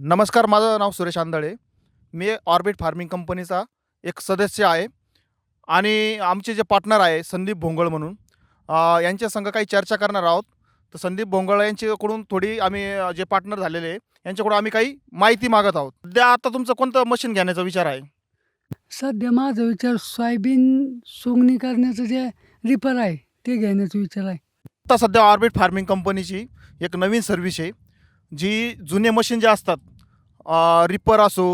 नमस्कार माझं नाव सुरेश आंधळे. मी ऑर्बिट फार्मिंग कंपनीचा एक सदस्य आहे आणि आमचे जे पार्टनर आहे संदीप भोंगळ म्हणून यांच्या संघ काही चर्चा करणार आहोत. तर संदीप भोंगळ यांच्याकडून थोडी आम्ही जे पार्टनर झालेले आहे यांच्याकडून आम्ही काही माहिती मागत आहोत. सध्या आता तुमचं कोणतं मशीन घेण्याचा विचार आहे? सध्या माझा विचार सोयाबीन सोंगणी करण्याचं जे रिपर आहे ते घेण्याचा विचार आहे. आता सध्या ऑर्बिट फार्मिंग कंपनीची एक नवीन सर्व्हिस आहे. जी जुने मशीन जे असतात रिपर असो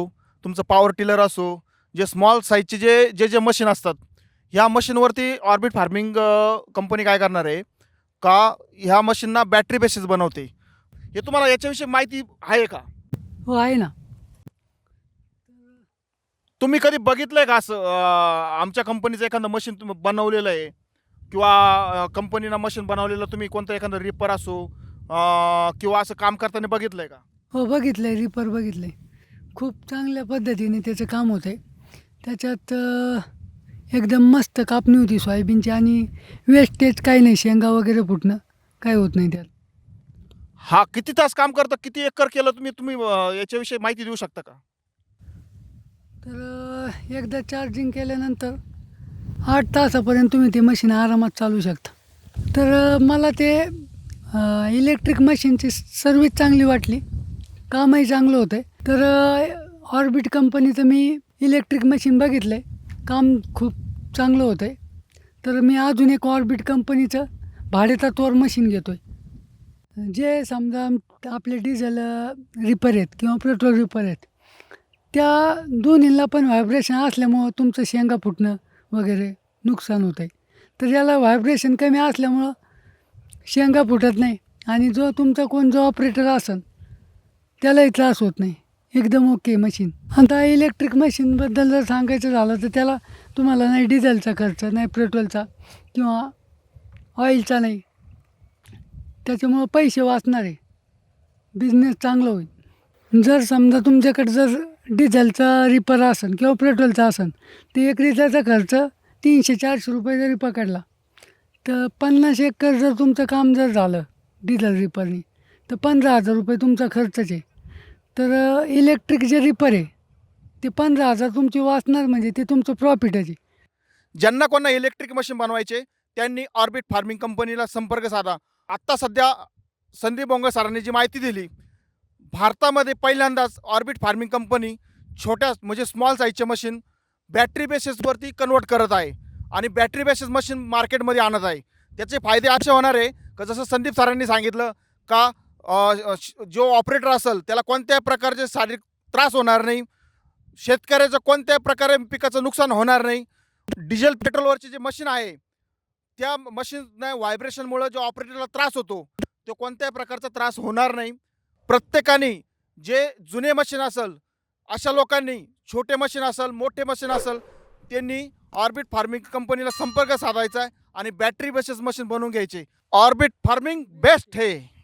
तुमचं पॉवर टिलर असो जे स्मॉल साईजचे जे जे जे मशीन असतात ह्या मशीनवरती ऑर्बिट फार्मिंग कंपनी काय करणार आहे? का ह्या मशीनना बॅटरी बेसिस बनवते? हे तुम्हाला याच्याविषयी माहिती आहे का? हो आहे ना. तुम्ही कधी बघितलं आहे का असं आमच्या कंपनीचं एखादं मशीन तुम्ही बनवलेलं आहे? किंवा कंपनीनं मशीन बनवलेलं तुम्ही कोणतं एखादं रिपर असो अं, किंवा असं काम करताना बघितलं आहे का? हो बघितलं आहे रिपर बघितलं आहे खूप चांगल्या पद्धतीने त्याचं काम होतं आहे त्याच्यात अं, एकदम मस्त कापणी होती सोयाबीनची आणि वेस्टेज काही नाही शेंगा वगैरे फुटणं काही होत नाही त्यात. हा किती तास काम करतं? किती एकर केलं तुम्ही? तुम्ही अं, याच्याविषयी माहिती देऊ शकता का? तर अं, एकदा चार्जिंग केल्यानंतर आठ तासापर्यंत तुम्ही ते मशीन आरामात चालू शकता. तर अं, मला ते इलेक्ट्रिक मशीनची सर्विस चांगली वाटली. कामही चांगलं होतं आहे तर ऑर्बिट कंपनीचं मी इलेक्ट्रिक मशीन बघितलं आहे काम खूप चांगलं होतं आहे तर मी अजून एक ऑर्बिट कंपनीचं भाडेतत्वावर मशीन घेतो आहे जे समजा आपले डिझेल रिपर आहेत किंवा पेट्रोल रिपर आहेत त्या दोन्हीला पण व्हायब्रेशन असल्यामुळं तुमचं शेंगा फुटणं वगैरे नुकसान होतं आहे तर याला व्हायब्रेशन कमी असल्यामुळं शेंगा फुटत नाही. आणि जो तुमचा कोण जो ऑपरेटर असेल त्यालाही त्रास होत नाही. एकदम ओके मशीन आता इलेक्ट्रिक मशीनबद्दल जर सांगायचं झालं तर त्याला तुम्हाला नाही डिझेलचा खर्च नाही पेट्रोलचा किंवा ऑइलचा नाही. त्याच्यामुळं पैसे वाचणार. आहे बिझनेस चांगला होईल. जर समजा तुमच्याकडे जर डिझेलचा रिपर असेल किंवा पेट्रोलचा असेल तर एक लिटरचा खर्च तीनशे चारशे रुपये जरी पकडला तर पन्नास एकर जर तुमचं काम जर झालं डिझेल रिपरनी तर पंधरा हजार रुपये तुमचा खर्चच आहे. तर इलेक्ट्रिक जे रिपर आहे ते पंधरा हजार तुमची वाचणार म्हणजे ते तुमचं प्रॉफिटच आहे. ज्यांना कोणा इलेक्ट्रिक मशीन बनवायचे त्यांनी ऑर्बिट फार्मिंग कंपनीला संपर्क साधा. आत्ता सध्या संदीप बोंग सरांनी जी माहिती दिली भारतामध्ये पहिल्यांदाच ऑर्बिट फार्मिंग कंपनी छोट्या म्हणजे स्मॉल साईजचे मशीन बॅटरी बेसिसवरती कन्वर्ट करत आहे. आणि बॅटरी बेसिस मशीन मार्केटमध्ये आणत आहे. त्याचे फायदे असे होणार आहे का जसं संदीप सरांनी सांगितलं का श- जो ऑपरेटर असेल त्याला कोणत्याही प्रकारचे शारीरिक त्रास होणार नाही. शेतकऱ्याचं कोणत्याही प्रकारे पिकाचं नुकसान होणार नाही. डिझेल पेट्रोलवरचे जे मशीन आहे त्या मशीन व्हायब्रेशनमुळं जो ऑपरेटरला त्रास होतो तो कोणत्याही प्रकारचा त्रास होणार नाही. प्रत्येकाने जे जुने मशीन असेल अशा लोकांनी छोटे मशीन असेल मोठे मशीन असेल त्यांनी ऑर्बिट फार्मिंग कंपनीला संपर्क साधायचा आहे आणि बॅटरी बेसिस मशीन बनवून घ्यायचे. ऑर्बिट फार्मिंग बेस्ट हे.